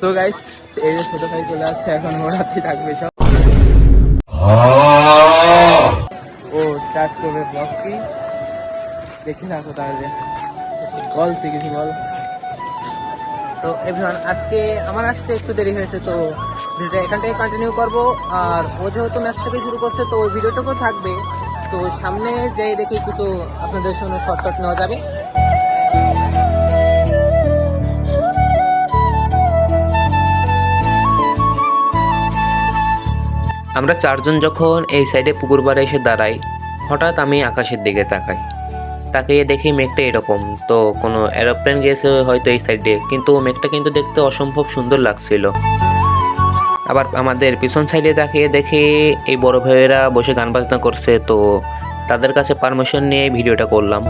So guys এই যে ছোট ভাই চলে আসছে, এখন ওরাতে থাকবে সব। ও স্টার্ট করবে ব্লগ কি? দেখি না তাহলে। বল, তুই কিছু বল। তো এভরিওয়ান আজকে আমার আসতে একটু দেরি হয়েছে, তো ভিডিওটা এখান থেকে কন্টিনিউ করব। আর ও যেহেতু ম্যাচ থেকে শুরু করছে, তো ওই ভিডিওটুকু থাকবে। তো সামনে যাই দেখি কিছু আপনাদের সঙ্গে শর্টকাট নেওয়া যাবে। আমরা চারজন যখন এই সাইডে পুকুর পাড়ে এসে দাঁড়াই, হঠাৎ আমি আকাশের দিকে তাকাই। তাকিয়ে দেখি মেঘটা এরকম, তো কোনো এরোপ্লেন গিয়েছে হয়তো এই সাইডে কিন্তু মেঘটা কিন্তু দেখতে অসম্ভব সুন্দর লাগছিল। আবার আমাদের পিছন সাইডে তাকিয়ে দেখি এই বড় ভাইয়েরা বসে গান বাজনা করছে, তো তাদের কাছে পারমিশন নিয়ে ভিডিওটা করলাম।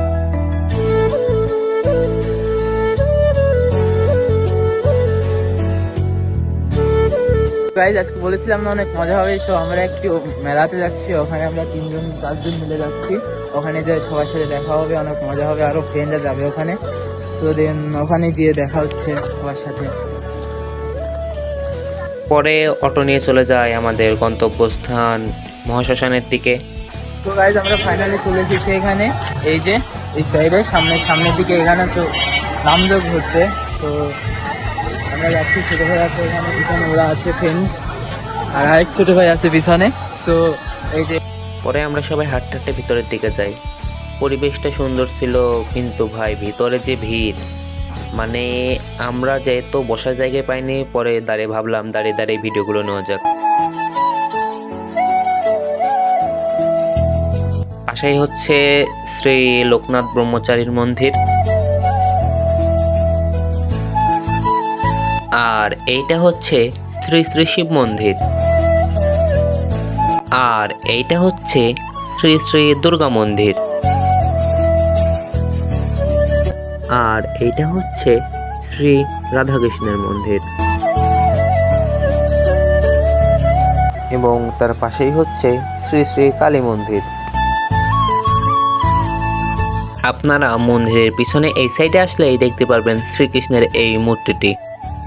গাইজ আজকে বলেছিলাম না অনেক মজা হবে। সো আমরা একটু মেলাতে যাচ্ছি ওখানে আমরা তিনজন চারজন মিলে যাচ্ছি। ওখানে যে সবার সাথে দেখা হবে অনেক মজা হবে আরও ফ্রেন্ডরা যাবে ওখানে। তো দেন ওখানে গিয়ে দেখা হচ্ছে সবার সাথে। পরে অটো নিয়ে চলে যায় আমাদের গন্তব্যস্থান মহাশ্মশানের দিকে। তো গাইজ আমরা ফাইনালি চলে এসেছি এখানে। এই যে এই সাইডে সামনে সামনের দিকে এখানে তো নামযোগ হচ্ছে। তো আমরা যাচ্ছি, ছোট ভাই আছে এখানে, পিছনে ওরা আছে আর আরেক ছোট ভাই আছে পিছনে। তো এই যে পরে আমরা সবাই হাঁটতে হাঁটতে ভিতরের দিকে যাই। পরিবেশটা সুন্দর ছিল, কিন্তু ভাই, ভিতরে যে ভিড়। মানে আমরা যেহেতু বসার জায়গায় পাইনি, পরে দাঁড়িয়ে ভাবলাম, দাঁড়িয়ে দাঁড়িয়ে ভিডিওগুলো নেওয়া যাক। আশাই হচ্ছে শ্রী লোকনাথ ব্রহ্মচারীর মন্দির। আর এইটা হচ্ছে শ্রী শ্রী শিব মন্দির। আর এইটা হচ্ছে শ্রী শ্রী দুর্গা মন্দির। আর এইটা হচ্ছে শ্রী রাধাকৃষ্ণের মন্দির। এবং তার পাশেই হচ্ছে শ্রী শ্রী কালী মন্দির। আপনারা মন্দিরের পিছনে এই সাইডে আসলেই দেখতে পারবেন শ্রীকৃষ্ণের এই মূর্তিটি।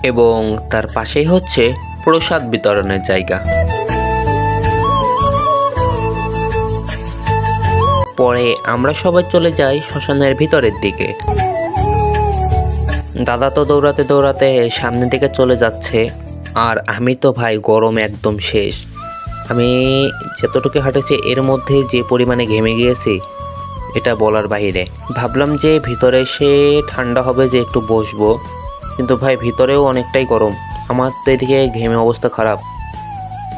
এবং তার পাশেই হচ্ছে প্রসাদ বিতরণের জায়গা। পরে আমরা সবাই চলে যাই শ্মশানের ভিতরের দিকে। দাদা তো দৌড়াতে দৌড়াতে সামনের দিকে চলে যাচ্ছে, আর আমি তো ভাই গরম একদম শেষ। আমি যতটুকু হাঁটেছি এর মধ্যে যে পরিমাণে ঘেমে গিয়েছি, এটা বলার বাইরে ভাবলাম যে ভিতরে এসে ঠান্ডা হবে যে একটু বসবো। কিন্তু ভাই ভিতরেও অনেকটাই গরম। আমার তো এদিকে ঘেমে অবস্থা খারাপ।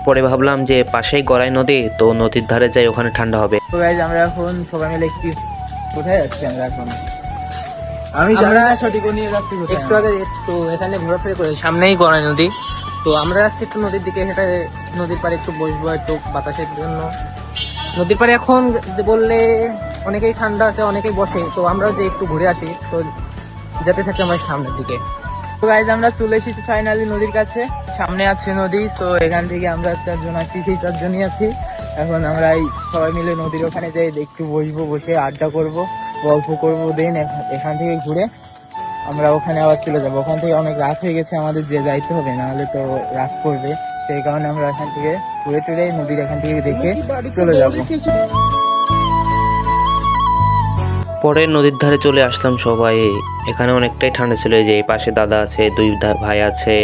পরে ভাবলাম যে পাশেই গড়াই নদী তো নদীর ধারে যাই ওখানে ঠান্ডা হবে। তো গাইজ আমরা এখন সবাই মিলে একটি কোথায় যাচ্ছি আমরা এখন? আমি আমরা সঠিক নিয়ে যাচ্ছি একটু আগে একটু এখানে ঘোরাফেরা করে সামনেই গড়াই নদী। তো আমরা যাচ্ছি একটু নদীর দিকে হেঁটে নদীর পাড়ে একটু বসবো একটু বাতাসের জন্য। নদীর পাড়ে এখন বললে অনেকেই ঠান্ডা আছে অনেকেই বসে। তো আমরাও যে একটু ঘুরে আসি তো যেতে থাকি আমরা সামনের দিকে। তো গাইজ আমরা চলে এসেছি ফাইনালি নদীর কাছে। সামনে আছে নদী তো এখান থেকে আমরা চারজন আছি সেই চারজনই আছি। এখন আমরা এই সবাই মিলে নদীর ওখানে যাই একটু বসবো বসে আড্ডা করব গল্প করব দেন এখান থেকে ঘুরে আমরা ওখানে আবার চলে যাব। ওখান থেকে অনেক রাত হয়ে গেছে আমাদের যে যাইতে হবে নাহলে তো রাত করবে সেই কারণে আমরা এখান থেকে ঘুরে টুরে নদীর এখান থেকে দেখে চলে যাব। পরে নদীর ধারে চলে আসলাম সবাই। এখানে অনেকটাই ঠান্ডা ছিল যে এই পাশে দাদা আছে, দুই ভাই আছে,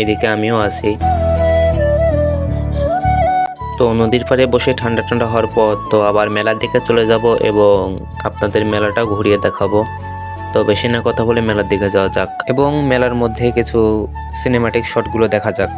এদিকে আমিও আছি। তো নদীর পাড়ে বসে ঠান্ডা ঠান্ডা হওয়ার পর তো আবার মেলার দিকে চলে যাব এবং আপনাদের মেলাটা ঘুরিয়ে দেখাবো। তো বেশি না কথা বলে মেলার দিকে যাওয়া যাক এবং মেলার মধ্যে কিছু সিনেমাটিক শটগুলো দেখা যাক।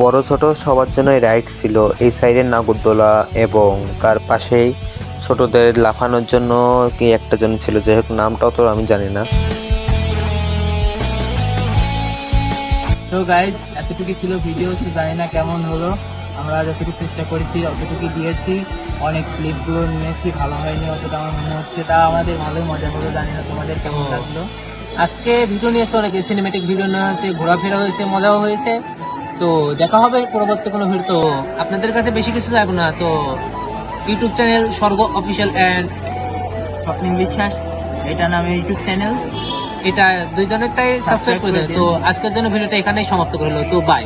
বড় ছোট সবার জন্যই রাইড ছিল এই সাইডে নাগরদোলা এবং তার পাশেই ছোটদের লাফানোর জন্য কি একটা জন ছিল যেহেতু নামটাও তো আমি জানি না। সো গাইজ এতটুকু ছিল ভিডিও জানি না কেমন হলো। আমরা যতটুকু চেষ্টা করেছি অতটুকু দিয়েছি। অনেক ক্লিপগুলো নিয়েছি ভালো হয়নি অতটা আমার মনে হচ্ছে তা আমাদের ভালোই মজা হলো জানি না তোমাদের কেমন লাগল। আজকে ভিডিও নিয়েছে অনেক সিনেমেটিক ভিডিও নেওয়া হয়েছে ঘোরাফেরা হয়েছে মজাও হয়েছে। তো দেখা হবে পরবর্তী কোনো ভিড় তো আপনাদের কাছে বেশি কিছু যাব না তো YouTube channel Swarga official and Swapnim Biswas এটা নামে ইউটিউব চ্যানেল। এটা দুইজনেরটাই সাবস্ক্রাইব করে দেয় তো আজকের জন্য ভিডিওটা এখানেই সমাপ্ত করল তো বাই